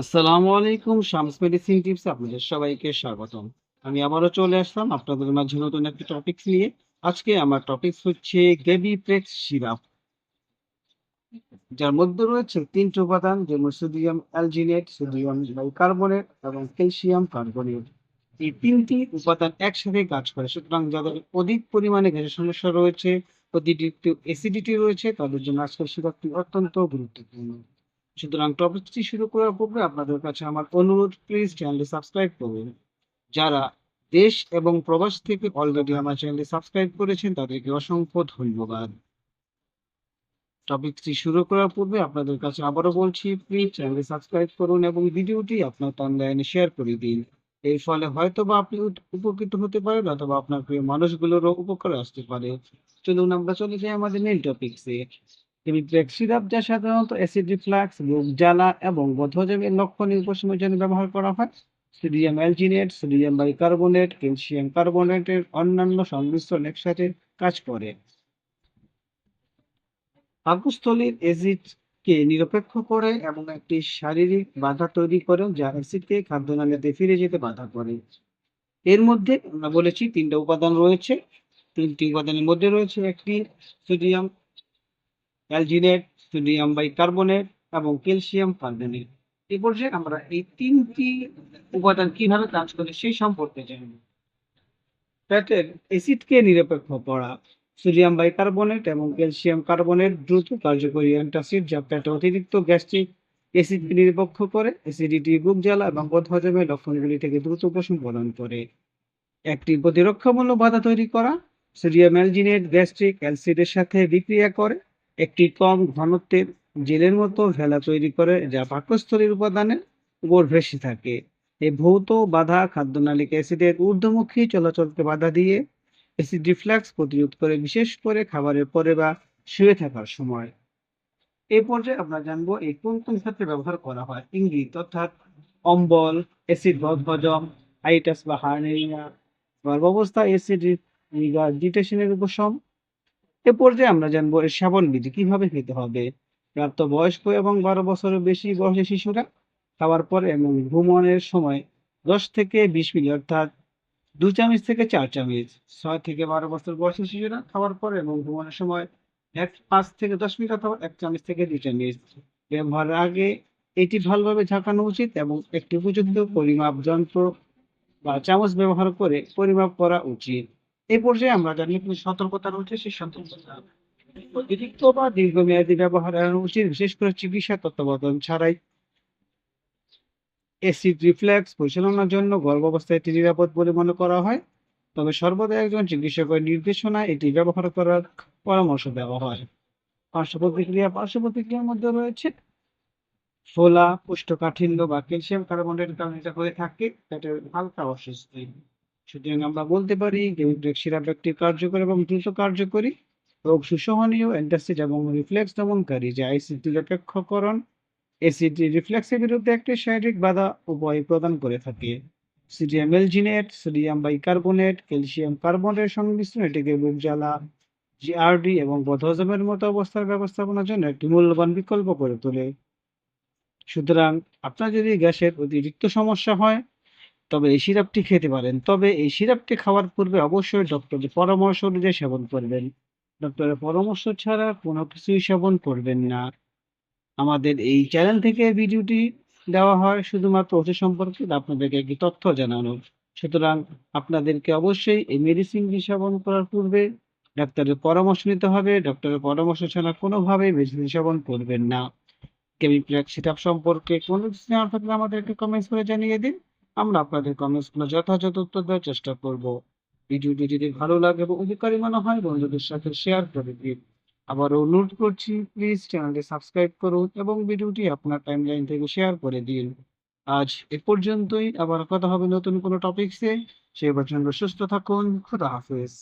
আসসালামু আলাইকুম, Shams medicine tips আপনাদের সবাইকে স্বাগতম। আমি আবারও চলে আসলাম আপনাদের মাঝে নতুন একটি টপিক নিয়ে। আজকে আমার টপিক হচ্ছে গেবিপ্রেক্স সিরাপ যার মধ্যে রয়েছে তিনটি উপাদান, যেমন সোডিয়াম অ্যালজিনেট সোডিয়াম বাইকার্বনেট এবং ক্যালসিয়াম কার্বনেট এই তিনটি উপাদান একসাথে কাজ করে, সুতরাং যাদের অধিক পরিমাণে গ্যাসের সমস্যা রয়েছে, অতিরিক্ত অ্যাসিডিটি রয়েছে, তাদের জন্য আজকের সিরাপটি অত্যন্ত গুরুত্বপূর্ণ। সুতরাং টপিকটি শুরু করার পূর্বে আপনাদের কাছে আমার অনুরোধ প্লিজ চ্যানেলটি সাবস্ক্রাইব করুন। যারা দেশ এবং প্রবাস থেকে অলরেডি আমার চ্যানেলটি সাবস্ক্রাইব করেছেন, তাদেরকে অসংখ্য ধন্যবাদ। টপিকটি শুরু করার পূর্বে আপনাদের কাছে আবারও বলছি প্লিজ চ্যানেলটি সাবস্ক্রাইব করুন এবং ভিডিওটি আপনার টাইমলাইনে শেয়ার করে দিন। এর ফলে হয়তো বা আপনি উপকৃত হতে পারেন অথবা আপনার প্রিয় মানুষগুলোরও উপকার আসতে পারে। চলুন আমরা চলে যাই আমাদের মেন টপিকসে টেমিপ্রেক সিরাপ যা সাধারণত অ্যাসিড রিফ্লাক্স রোগ জ্বালা এবং বদহজমের লক্ষণ উপশমের জন্য ব্যবহার করা হয়। Sodium alginate sodium bicarbonate calcium কার্বনেটের অন্যান্য সংমিশ্রণ একসাথে কাজ করে। পাকস্থলীর অ্যাসিডকে নিরপেক্ষ করে এবং একটি শারীরিক বাধা তৈরি করে যা অ্যাসিডকে খাদ্যনালীতে ফিরে যেতে বাধা করে। এর মধ্যে আমরা বলেছি তিনটা উপাদান রয়েছে। তিনটি উপাদানের মধ্যে রয়েছে একটি সোডিয়াম অ্যালজিনেট, সোডিয়াম বাইকার্বনেট এবং ক্যালসিয়াম কার্বনেট এই পর্যায়ে আমরা এই তিনটি উপাদান কীভাবে কাজ করে সেই সম্পর্কে জানব। ফ্যাটের অ্যাসিডকে নিরপেক্ষ করা, সোডিয়াম বাইকার্বনেট এবং ক্যালসিয়াম কার্বনেট দ্রুত কার্যকরী অ্যান্টাসিড যা পেটে অতিরিক্ত গ্যাস্ট্রিক অ্যাসিডকে নিরপেক্ষ করে, অ্যাসিডিটি, বুক জ্বালা এবং বদহজমের লক্ষণগুলি থেকে দ্রুত উপশম প্রদান করে। একটি প্রতিরক্ষামূলক বাধা তৈরি করা, সোডিয়াম অ্যালজিনেট গ্যাস্ট্রিক অ্যালসিডের সাথে বিক্রিয়া করে একটি কম ঘনত্বের জেলের মতো ভেলা তৈরি করে যা পাকস্থলীর উপাদানের উপর ভেসে থাকে। এই ভৌত বাধা খাদ্যনালীকে অ্যাসিডের ঊর্ধ্বমুখী চলাচলকে বাধা দিয়ে অ্যাসিড রিফ্লাক্স প্রতিরোধ করে, বিশেষ করে খাবারের পরে বা শুয়ে থাকার সময়। এই পর্যায়ে আমরা জানব এই কোন কোন ক্ষেত্রে ব্যবহার করা হয়। ইঙ্গিত, অর্থাৎ অম্বল, অ্যাসিড বদহজম, আইটাস বা হার্নিয়া গর্ভাবস্থা অ্যাসিড রিগার্জিটেশনের উপশম এ পর্যায়ে আমরা জানব এর সেবন বিধি কীভাবে খেতে হবে। প্রাপ্ত বয়স্ক এবং বারো বছরের বেশি বয়সী শিশুরা খাওয়ার পরে এবং ভ্রমণের সময় দশ থেকে বিশ মিনিট অর্থাৎ দু চামচ থেকে চার চামচ, ছয় থেকে বারো বছর বয়সী শিশুরা খাওয়ার পরে এবং ঘুমানোর সময় এক, পাঁচ থেকে দশ মিনিট অথবা এক চামচ থেকে দুই চামচ। ব্যবহারের আগে এটি ভালোভাবে ঝাঁকানো উচিত এবং একটি উপযুক্ত পরিমাপ যন্ত্র বা চামচ ব্যবহার করে পরিমাপ করা উচিত। এই পর্যায়ে আমরা জানি কিছু সতর্কতা রয়েছে, সেই সতর্কতা অতিরিক্ত বা দীর্ঘমেয়াদী ব্যবহার এড়ানো উচিত, বিশেষ করে চিকিৎসা তত্ত্বাবধান ছাড়াই। অ্যাসিড রিফ্লেক্স পরিচালনার জন্য গর্ভাবস্থায় এটি নিরাপদ বলে মনে করা হয়। তবে সর্বদা একজন চিকিৎসকের নির্দেশনায় এটি ব্যবহার করার পরামর্শ দেওয়া হয়। পার্শ্ব প্রতিক্রিয়া, পার্শ্ব প্রতিক্রিয়ার মধ্যে রয়েছে ফোলা, কোষ্ঠকাঠিন্য বা ক্যালসিয়াম কার্বনেটের কারণে এটা হয়ে থাকে, পেটের হালকা অস্বস্তি। সুতরাং আমরা বলতে পারি গেমিব্রেক সিরাপ একটি কার্যকর এবং দ্রুত কার্যকরী রোগ সুসহনীয় অ্যান্টাসিড এবং রিফ্লেক্স দমনকারী যা অ্যাসিড নিরপেক্ষকরণ অ্যাসিড রিফ্লেক্সের বিরুদ্ধে একটি শারীরিক বাধা উপায় প্রদান করে থাকে। Sodium alginate sodium bicarbonate, calcium কার্বনেটের সংমিশ্রণ, এটিকে বুক জ্বালা, জিআরডি এবং বদহজমের মতো অবস্থার ব্যবস্থাপনার জন্য একটি মূল্যবান বিকল্প করে তোলে। সুতরাং আপনার যদি গ্যাসের অতিরিক্ত সমস্যা হয় তবে এই সিরাপটি খেতে পারেন। তবে এই সিরাপটি খাওয়ার পূর্বে অবশ্যই ডক্টরের পরামর্শ অনুযায়ী সেবন করবেন। ডক্টরের পরামর্শ ছাড়া কোনো কিছুই সেবন করবেন না। আমাদের এই চ্যানেল থেকে ভিডিওটি দেওয়া হয় শুধুমাত্র ওষুধ সম্পর্কে আপনাদেরকে একটি তথ্য জানানোর সুতরাং আপনাদেরকে অবশ্যই এই মেডিসিনটি সেবন করার পূর্বে ডাক্তারের পরামর্শ নিতে হবে। ডক্টরের পরামর্শ ছাড়া কোনোভাবেই মেডিসিন সেবন করবেন না। কেমিপ্লেক্স সিরাপ সম্পর্কে কোনো কিছু জানার থাকলে আমাদেরকে কমেন্টস করে জানিয়ে দিন। আমরা আপনাদের কমেন্টসগুলো যথাযথ উত্তর দেওয়ার চেষ্টা করব। ভিডিওটি যদি ভালো লাগে এবং উপকারী মনে হয়, বন্ধুদের সাথে শেয়ার করে দিন। আবার অনুরোধ করছি প্লিজ চ্যানেলটি সাবস্ক্রাইব করুন এবং ভিডিওটি আপনার টাইমলাইন থেকে শেয়ার করে দিন। আজ এ পর্যন্তই আবার কথা হবে নতুন কোনো টপিকসে সে পর্যন্ত সুস্থ থাকুন, খুদা হাফেজ।